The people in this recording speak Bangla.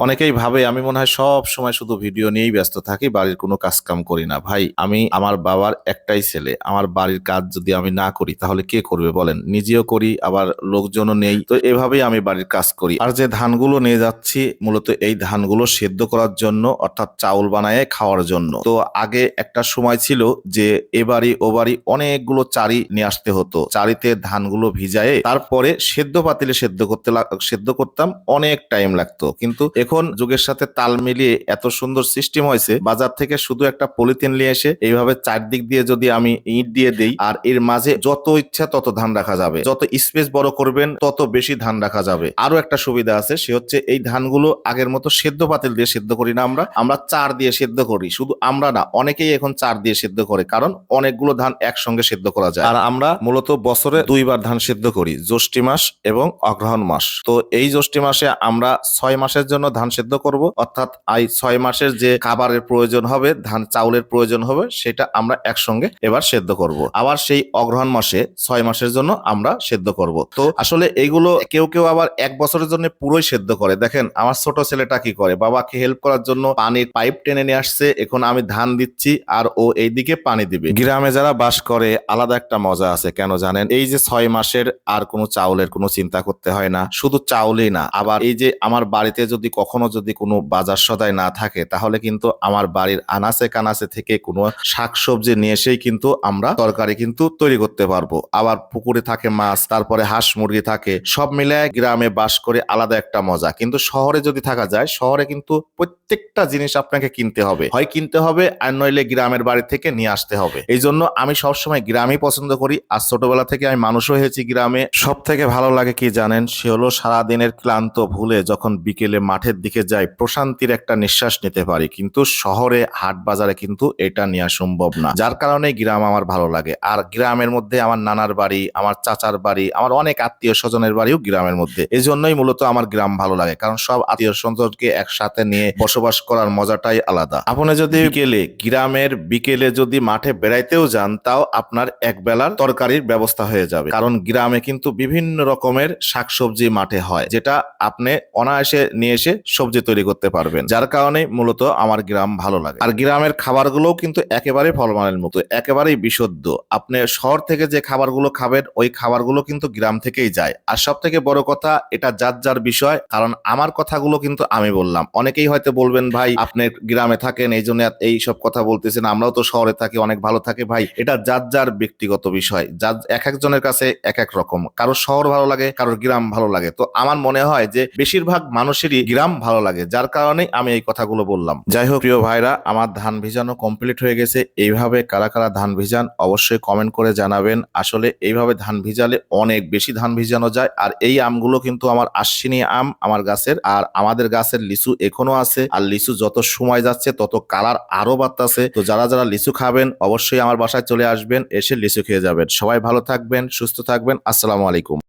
অনেকেই ভাবে, আমি মনে হয় সব সময় শুধু ভিডিও নিয়েই ব্যস্ত থাকি, বাড়ির কোনো কাজ কাম করি না। ভাই, আমি আমার বাবার একটাই ছেলে। আমার বাড়ির কাজ যদি আমি না করি, তাহলে কে করবে বলেন? নিজেও করি, আবার লোকজনও নেই। তো এভাবেই আমি বাড়ির কাজ করি। আর যে ধানগুলো নিয়ে যাচ্ছি, মূলত এই ধানগুলো সেদ্ধ করার জন্য, অর্থাৎ চাউল বানায় খাওয়ার জন্য। তো আগে একটা সময় ছিল যে, এ বাড়ি, ও বাড়ি অনেকগুলো চারি নিয়ে আসতে হতো। চারিতে ধানগুলো ভিজায়ে, তারপরে সেদ্ধ পাতিলে সেদ্ধ করতে সেদ্ধ করতাম, অনেক টাইম লাগতো। কিন্তু এখন যুগের সাথে তাল মিলিয়ে এত সুন্দর সিস্টেম হয়েছে। বাজার থেকে শুধু একটা পলিথিন নিয়ে এসে এইভাবে চারদিক দিয়ে যদি আমি ইট দিয়ে দেই, আর এর মাঝে যত ইচ্ছা তত ধান রাখা যাবে। যত স্পেস বড় করবেন, তত বেশি ধান রাখা যাবে। আরও একটা সুবিধা আছে, সে হচ্ছে এই ধানগুলো আগের মতো সেদ্ধ পাতিল দিয়ে সেদ্ধ করি না আমরা। আমরা চার দিয়ে সেদ্ধ করি, শুধু আমরা না, অনেকেই এখন চার দিয়ে সেদ্ধ করে, কারণ অনেকগুলো ধান একসঙ্গে সেদ্ধ করা যায়। আর আমরা মূলত বছরে দুইবার ধান সেদ্ধ করি, জ্যৈষ্ঠী মাস এবং অগ্রহণ মাস। তো এই জ্যৈষ্ঠী মাসে আমরা ছয় মাসের জন্য ধান সেদ্ধ করব। অর্থাৎ এই ছয় মাসের যে খাবারের প্রয়োজন হবে, ধান চাউলের প্রয়োজন হবে, সেটা আমরা একসঙ্গে এবার সেদ্ধ করব। আবার সেই অগ্রহণ মাসে ছয় মাসের জন্য আমরা সেদ্ধ করব। তো আসলে এইগুলো কেউ কেউ আবার এক বছরের জন্য পুরোই সেদ্ধ করে। দেখেন, আমার ছোট ছেলেটা কি করে? বাবাকে হেল্প করার জন্য পানির পাইপ টেনে নিয়ে আসছে, এখন আমি ধান দিচ্ছি আর ও এইদিকে পানি দিবে। গ্রামে যারা বাস করে, আলাদা একটা মজা আছে, কেন জানেন? এই যে ছয় মাসের আর কোনো চাউলের কোনো চিন্তা করতে হয় না। শুধু চাউলই না, আবার এই যে আমার বাড়িতে যদি কখনো যদি কোনো বাজার সদায় না থাকে, তাহলে কিন্তু আমার বাড়ির আনাচে কানাচে থেকে কোনো শাকসবজি নিয়ে এসেই কিন্তু আমরা তরকারি কিন্তু তৈরি করতে পারব। আবার পুকুরে থাকে মাছ, তারপরে হাঁস মুরগি থাকে, সব মিলে গ্রামে বাস করে আলাদা একটা মজা। কিন্তু শহরে যদি থাকা যায়, শহরে কিন্তু প্রত্যেকটা জিনিস আপনাকে কিনতে হবে। হয় কিনতে হবে, আর নইলে গ্রামের বাড়ি থেকে নিয়ে আসতে হবে। এই জন্য আমি সবসময় গ্রামই পছন্দ করি। আর ছোটবেলা থেকে আমি মানুষও হয়েছি গ্রামে। সব থেকে ভালো লাগে কি জানেন? সে হলো সারাদিনের ক্লান্ত ভুলে যখন বিকেলে দিকে যাই, প্রশান্তির একটা নিঃশ্বাস নিতে পারি। কিন্তু শহরে, হাট বাজারে কিন্তু এটা নেওয়া সম্ভব না। যার কারণে গ্রাম আমার ভালো লাগে। আর গ্রামের মধ্যে আমার নানার বাড়ি, আমার চাচার বাড়ি, আমার অনেক আত্মীয় স্বজনের বাড়িও গ্রামের মধ্যে। এই জন্যই মূলত আমার গ্রাম ভালো লাগে। কারণ সব আত্মীয় স্বজনকে একসাথে নিয়ে বসবাস করার মজাটাই আলাদা। আপনি যদি বিকেলে, গ্রামের বিকেলে যদি মাঠে বেড়াইতেও যান, তাও আপনার এক বেলার তরকারির ব্যবস্থা হয়ে যাবে। কারণ গ্রামে কিন্তু বিভিন্ন রকমের শাকসবজি মাঠে হয়, যেটা আপনি অনায়াসে নিয়ে এসে সবজি তৈরি করতে পারবেন। যার কারণে মূলত আমার গ্রাম ভালো লাগে। আর গ্রামের খাবারগুলোও কিন্তু একেবারে ফলমানের মতো, একেবারেই বিশুদ্ধ। আপনি শহর থেকে যে খাবারগুলো খাবেন, ওই খাবারগুলো কিন্তু গ্রাম থেকেই যায়। আর সব থেকে বড় কথা, এটা যার যার বিষয়, কারণ আমার কথাগুলো কিন্তু আমি বললাম। অনেকেই হয়তো বলবেন, ভাই, আপনি গ্রামে থাকেন, এই জন্য এই সব কথা বলতেছেন, আমরাও তো শহরে থাকি, অনেক ভালো থাকে, ভাই। এটা যার যার ব্যক্তিগত বিষয়। যার, এক একজনের কাছে এক এক রকম। কারোর শহর ভালো লাগে, কারোর গ্রাম ভালো লাগে। তো আমার মনে হয় যে, বেশিরভাগ মানুষেরই গ্রাম ভালো লাগে, যার কারণে আমি এই কথাগুলো বললাম। যাই হোক, প্রিয় ভাইরা, আমার ধান ভিজানো কমপ্লিট হয়ে গেছে। এইভাবে কারা কারা ধান ভিজান অবশ্যই কমেন্ট করে জানাবেন। আসলে এইভাবে ধান ভিজালে অনেক বেশি ধান ভিজানো যায়। আর এই আমগুলো কিন্তু আমার আশ্বিনী আম, আমার গাছের, আর আমাদের গাছের লিচু এখনও আছে। আর লিচু যত সময় যাচ্ছে, তত কালার আরও বাড়তেছে। তো যারা যারা লিচু খাবেন, অবশ্যই আমার বাসায় চলে আসবেন, এসে লিচু খেয়ে যাবেন। সবাই ভালো থাকবেন, সুস্থ থাকবেন। আসসালামু আলাইকুম।